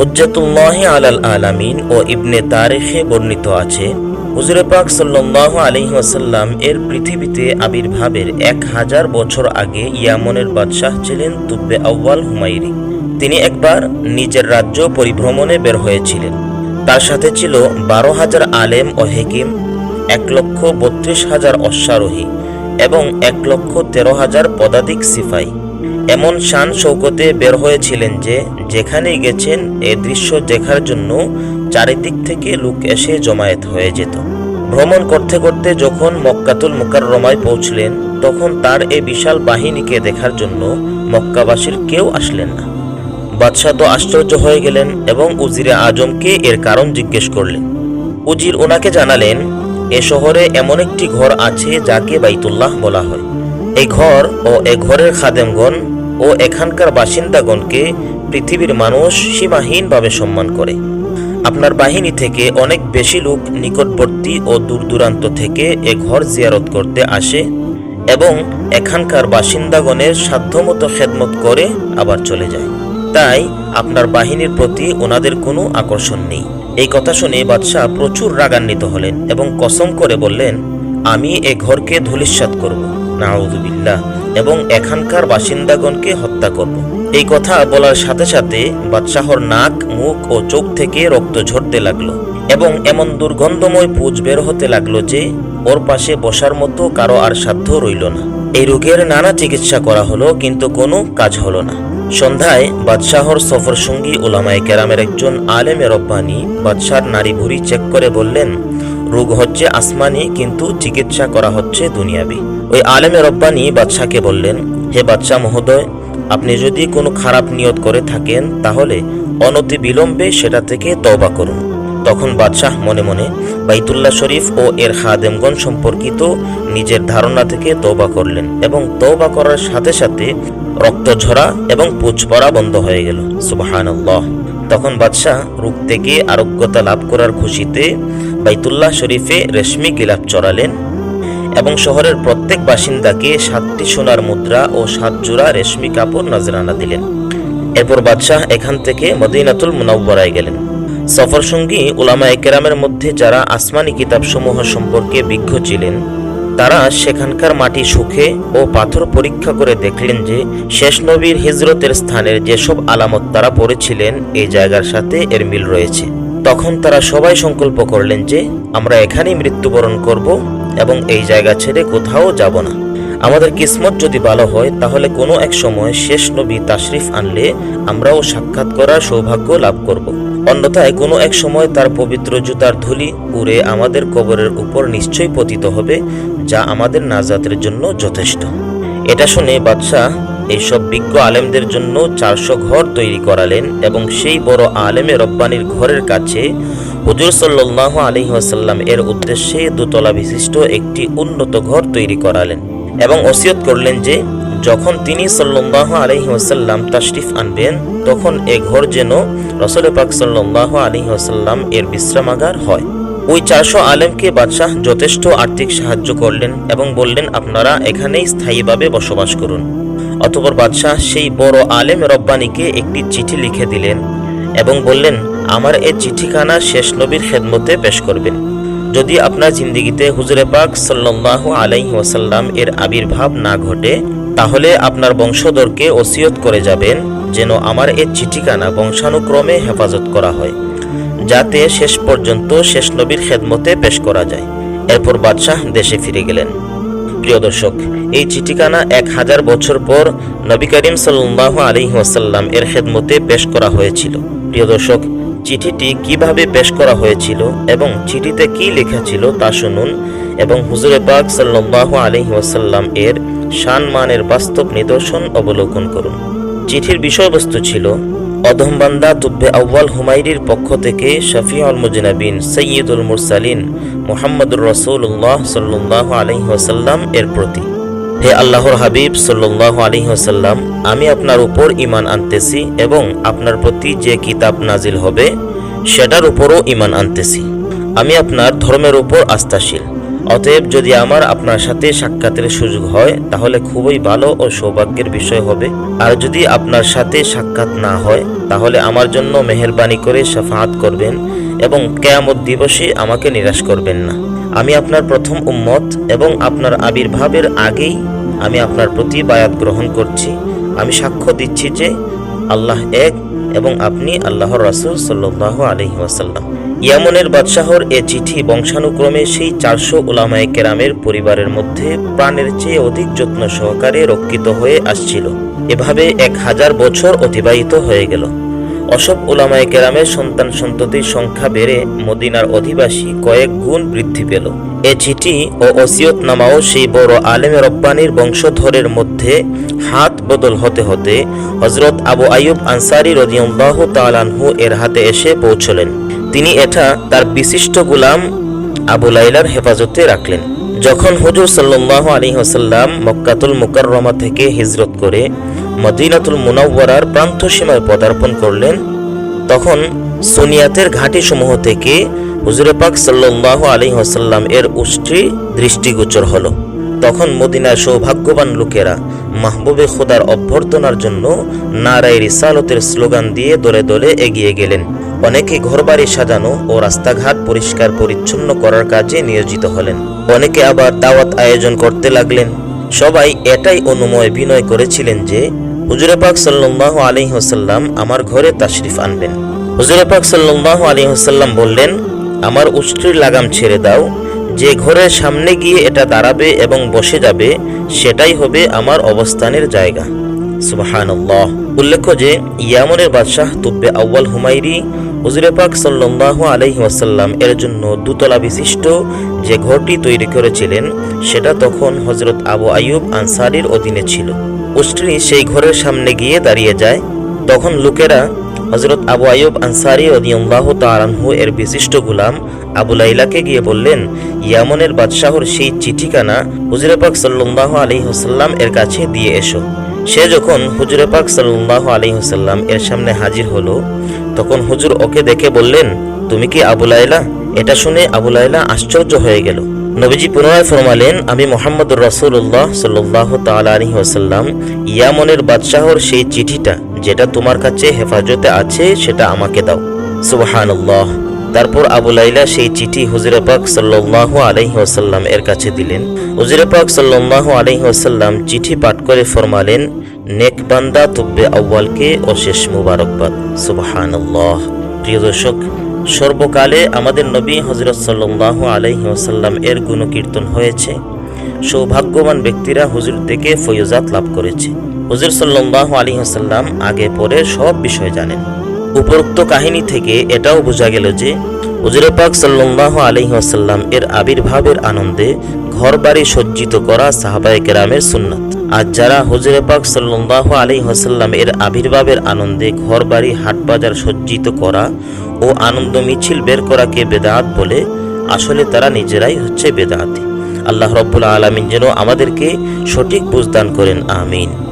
হুজ্জাতুল্লাহ আলাল আলামিন ও ইবনে তারিখে বর্ণিত আছে, হুজুরে পাক সাল্লাহ আলহি এর পৃথিবীতে আবির্ভাবের এক হাজার বছর আগে ইয়ামনের বাদশাহ ছিলেন তুব্বে আউ্বাল হুমাইরি তিনি একবার নিজের রাজ্য পরিভ্রমণে বের হয়েছিলেন। তার সাথে ছিল বারো হাজার আলেম ও হেকিম, এক লক্ষ বত্রিশ হাজার অশ্বারোহী এবং এক লক্ষ তেরো হাজার পদাতিক সিপাই এমন শান শৌকতে বের হয়েছিলেন যে যেখানেই গেছেন, এ দৃশ্য দেখার জন্য চারিদিক থেকে লোক এসে জমায়েত হয়ে যেত। ভ্রমণ করতে করতে যখন মক্কাতুল মুকাররমায় পৌঁছলেন, তখন তার এই বিশাল বাহিনীকে দেখার জন্য মক্কাবাসীর কেউ আসলেন না। বাদশাহ তো আশ্চর্য হয়ে গেলেন এবং উজিরে আজমকে এর কারণ জিজ্ঞেস করলেন। উজির ওনাকে জানালেন, এ শহরে এমন একটি ঘর আছে যাকে বাইতুল্লাহ বলা হয়। এই ঘর ও এ ঘরের খাদেমগণ ও এখানকার বাসিন্দাগণকে পৃথিবীর মানুষ সীমাহীনভাবে সম্মান করে। আপনার বাহিনী থেকে অনেক বেশি লোক নিকটবর্তী ও দূর দূরান্ত থেকে এ ঘর জিয়ারত করতে আসে এবং এখানকার বাসিন্দাগণের সাধ্যমতো খেদমত করে আবার চলে যায়। তাই আপনার বাহিনীর প্রতি ওনাদের কোনো আকর্ষণ নেই। এই কথা শুনে বাদশাহ প্রচুর রাগান্বিত হলেন এবং কসম করে বললেন, আমি এ ঘরকে ধূলিসাৎ করব। নাউজুবিল্লাহ, এবং এখানকার বাসিন্দাগণকে হত্যা করব। এই কথা বলার সাথে সাথে বাদশাহর নাক, মুখ ও চোখ থেকে রক্ত ঝরতে লাগল, এবং এমন দুর্গন্ধময় পুজ বের হতে লাগল যে ওর পাশে বসার মতো কারও আর সাধ্য রইল না। এই রোগের নানা চিকিৎসা করা হলো, কিন্তু কোনো কাজ হলো না। সন্ধ্যায় বাদশাহর সফর সঙ্গী ওলামায় কেরামের একজন আলেমে রব্বানি বাদশার নারী ভুড়ি চেক করে বললেন, রোগ হচ্ছে আসমানি, কিন্তু চিকিৎসা করা হচ্ছে দুনিয়াবি। ওই আলেমে রব্বানি বাদশাকে বললেন, হে বাদশাহ মহোদয়, আপনি যদি কোনো খারাপ নিয়ত করে থাকেন, তাহলে অনতি বিলম্বে সেটা থেকে তওবা করুন। তখন বাদশাহ মনে মনে বাইতুল্লাহ শরীফ ও এর খাদেমগণ সম্পর্কিত নিজের ধারণা থেকে তৌবা করলেন এবং তৌবা করার সাথে সাথে রক্ত ঝরা এবং পুজ পড়া বন্ধ হয়ে গেল। সুবাহান তখন বাদশাহ রূপ থেকে আরোগ্যতা লাভ করার খুশিতে বাইতুল্লাহ শরীফে রেশমি গিলাপ চড়ালেন এবং শহরের প্রত্যেক বাসিন্দাকে সাতটি সোনার মুদ্রা ও সাত জোড়া রেশমি কাপড় নজরানা দিলেন। এরপর বাদশাহ এখান থেকে মদিনাতুল মুনাব্বরায় গেলেন। সফর সঙ্গী উলামা একেরামের মধ্যে যারা আসমানি কিতাবসমূহ সম্পর্কে বিজ্ঞ ছিলেন, তারা সেখানকার মাটি সুখে ও পাথর পরীক্ষা করে দেখলেন যে শেষ নবীর হিজরতের স্থানের যেসব আলামত তারা পড়েছিলেন, এই জায়গার সাথে এর মিল রয়েছে। তখন তারা সবাই সংকল্প করলেন যে, আমরা এখানেই মৃত্যুবরণ করব এবং এই জায়গা ছেড়ে কোথাও যাব না। আমাদের কিসমত যদি ভালো হয়, তাহলে কোনো এক সময় শেষ নবী তাশরিফ আনলে আমরাও সাক্ষাৎ করার সৌভাগ্য লাভ করব। অন্যথায় কোনো এক সময় তার পবিত্র জুতার ধুলি উড়ে আমাদের কবরের উপর নিশ্চয়ই পতিত হবে, যা আমাদের নাজাতের জন্য যথেষ্ট। এটা শুনে বাদশাহ এইসব বিজ্ঞ আলেমদের জন্য চারশো ঘর তৈরি করালেন এবং সেই বড় আলেমে রব্বানির ঘরের কাছে হুজুর সাল্লাহ আলহি আসাল্লাম এর উদ্দেশ্যে দুতলা বিশিষ্ট একটি উন্নত ঘর তৈরি করালেন এবং ওসিয়ত করলেন যে, যখন তিনি সাল্লাহ আলহি আসাল্লাম তাশরিফ আনবেন, তখন এ ঘর যেন রসল পাক সাল্লাহ আলহি আসাল্লাম এর বিশ্রামাগার হয়। ওই চারশো আলেমকে বাদশাহ যথেষ্ট আর্থিক সাহায্য করলেন এবং বললেন, আপনারা এখানেই স্থায়ীভাবে বসবাস করুন। অতপর বাদশাহ সেই বড় আলেম রব্বানিকে একটি চিঠি লিখে দিলেন এবং বললেন আমার এই চিঠিখানা শেষ নবীর খেদমতে পেশ করবেন। যদি আপনার জিন্দিগিতে হুজুরে পাক সাল্লাহ আলাইহি ওয়াসাল্লাম এর আবির্ভাব না ঘটে, তাহলে আপনার বংশধরকে ওসিয়ত করে যাবেন যেন আমার এই চিঠিখানা বংশানুক্রমে হেফাজত করা হয়, যাতে শেষ পর্যন্ত শেষ নবীর খেদমতে পেশ করা যায়। এরপর বাদশাহ দেশে ফিরে গেলেন। প্রিয় দর্শক, এই চিঠিখানা এক হাজার বছর পর নবী করিম সাল্লাহ আলী ওয়াসাল্লাম এর খেদমতে পেশ করা হয়েছিল। প্রিয় দর্শক চিঠিটি কীভাবে পেশ করা হয়েছিল এবং চিঠিতে কি লেখা ছিল তা শুনুন এবং হুজুরে পাক সাল্লাহ আলী ওয়াসাল্লাম এর সম্মানের বাস্তব নিদর্শন অবলোকন করুন। চিঠির বিষয়বস্তু ছিল অধমবান্দা তুব্বে আউ্বাল হুমাইরির পক্ষ থেকে শফিউল মুজনাবিন সৈয়দুল মুরসালিন মুহাম্মদুর রসুল্লাহ সাল্লাহ আলহিহাসাল্লাম এর প্রতি। হে আল্লাহর হাবিব সাল্লাহ আলহিহাসাল্লাম আমি আপনার উপর ইমান আনতেছি এবং আপনার প্রতি যে কিতাব নাজিল হবে, সেটার উপরও ইমান আনতেছি। আমি আপনার ধর্মের উপর আস্থাশীল। অতএব যদি আমার আপনার সাথে সাক্ষাতের সুযোগ হয়, তাহলে খুবই ভালো ও সৌভাগ্যের বিষয় হবে। আর যদি আপনার সাথে সাক্ষাৎ না হয়, তাহলে আমার জন্য মেহেরবানি করে সাফাত করবেন এবং কেয়ামত দিবসে আমাকে নিরাশ করবেন না। আমি আপনার প্রথম উম্মত এবং আপনার আবির্ভাবের আগেই আমি আপনার প্রতি বায়াত গ্রহণ করছি। আমি সাক্ষ্য দিচ্ছি যে আল্লাহ এক এবং আপনি আল্লাহর রাসুল সাল্লাহ আলহি ওয়াসাল্লাম। ইয়ামনের বাদশাহর এ চিঠি বংশানুক্রমে সেই চারশো ওলামায় কেরামের পরিবারের মধ্যে প্রাণের চেয়ে অধিক যত্ন সহকারে রক্ষিত হয়ে আসছিল। এভাবে এক হাজার বছর অতিবাহিত হয়ে গেল। অসব ওলামায়ে কেরামের সন্তান সন্ততির সংখ্যা বেড়ে মদিনার অধিবাসী কয়েক গুণ বৃদ্ধি পেল। এ চিঠি ও ওসিয়তনামাও সেই বড় আলেমে রব্বানির বংশধরের মধ্যে হাত বদল হতে হতে হজরত আবু আয়ুব আনসারি রদিউল্লাহ তালানহু এর হাতে এসে পৌঁছলেন। তিনি এটা তার বিশিষ্ট গুলাম আবু লাইলার হেফাজতে রাখলেন। যখন হুজুর সাল্লাহ আলী ওসাল্লাম মক্কাতুল মুকাররমা থেকে হিজরত করে মদিনাতুল মুনাওয়ারার প্রান্ত সীমায় পদার্পণ করলেন। তখন সুনিয়াতের ঘাঁটিসমূহ থেকে হুজুরে পাক সাল্লাহ আলী ওসাল্লাম এর উষ্ট্রি দৃষ্টিগোচর হলো। তখন মদিনার সৌভাগ্যবান লোকেরা মাহবুবে খোদার অভ্যর্থনার জন্য নারায় রিসালতের স্লোগান দিয়ে দলে দলে এগিয়ে গেলেন। অনেকে ঘরবাড়ি সাজানো ও রাস্তাঘাট পরিষ্কার পরিচ্ছন্ন করার কাজে নিয়োজিত হলেন। অনেকে আবার দাওয়াত আয়োজন করতে লাগলেন। সবাই এটাই অনুময় বিনয় করেছিলেন যে হুজুরে পাক সাল্লাহ আলী হোসাল্লাম আমার ঘরে তাশরিফ আনবেন। হুজুরে পাক সাল্লাহ আলী হোসাল্লাম বললেন, আমার উষ্ট্রির লাগাম ছেড়ে দাও। যে ঘরের সামনে গিয়ে এটা দাঁড়াবে এবং বসে যাবে, সেটাই হবে আমার অবস্থানের জায়গা। সুবাহানল্লাহ। উল্লেখ্য যে, ইয়ামনের বাদশাহ তুব্বে আউ্বাল হুমাইরি হুজুরে পাক সাল্লাহ আলহি ওয়াসাল্লাম এর জন্য দুতলা বিশিষ্ট যে ঘরটি তৈরি করেছিলেন, সেটা তখন হজরত আবু আয়ুব আনসারির অধীনে ছিল। উষ্ট্রি সেই ঘরের সামনে গিয়ে দাঁড়িয়ে যায়। তখন লোকেরা হজরত আবু আয়ুব আনসারি রদিয়াল্লাহ তালানহু এর বিশিষ্ট গুলাম আবু লাইলাকে গিয়ে বললেন, ইয়ামনের বাদশাহর সেই চিঠিখানা হুজুরে পাক সাল্লাহ আলী হোসাল্লাম এর কাছে দিয়ে এসো। সে যখন হুজুরে পাক সাল্লাহ আলী হোসাল্লাম এর সামনে হাজির হলো, তখন হুজুর ওকে দেখে বললেন, তুমি কি আবু লাইলা? এটা শুনে আবু লাইলা আশ্চর্য হয়ে গেল। নবীজি পুনরায় ফরমালেন, আমি মোহাম্মদ রসুল্লাহ সাল্লাহ তাল আলী ওসাল্লাম ইয়ামনের বাদশাহর সেই চিঠিটা, যেটা তোমার কাছে হেফাজতে আছে, সেটা আমাকে দাও। সুবাহানুল্লাহ। তারপর আবু লাইলা সেই চিঠি হুজুরে পাক সাল্লাহ আলহি ওসাল্লাম এর কাছে দিলেন। হুজুরে পাক সাল্লাহ আলহি ওসাল্লাম চিঠি পাঠ করে ফরমালেন, নেক বান্দা তুব্বে আউ্বালকে অশেষ মুবারকবাদ। সুবাহানুল্লাহ। প্রিয় দর্শক সর্বকালে আমাদের নবী হজরত সাল্লাহ আলহি এর গুণকীর্তন হয়েছে। সৌভাগ্যবান ব্যক্তিরা হুজুর থেকে ফৈজাত লাভ করেছে। হুজুর সাল্লাহ আলী হাসাল্লাম আগে পরে সব বিষয় জানেন। উপরোক্ত কাহিনী থেকে এটাও বোঝা গেল যে, হুজুরে পাক সাল্লাহ আসাল্লাম এর আবির্ভাবের আনন্দে ঘর বাড়ি সজ্জিত করা সাহাবায়ে কেরামের সুন্নাত। আর যারা হুজুরে পাক সাল্লাহ আলী হাসাল্লাম এর আবির্ভাবের আনন্দে ঘর বাড়ি হাট বাজার সজ্জিত করা ও আনন্দ মিছিল বের করাকে বেদাত বলে, আসলে তারা নিজেরাই হচ্ছে বেদাতি। আল্লাহ রব্বুল আলমিন যেন আমাদেরকে সঠিক বুঝদান করেন, আমিন।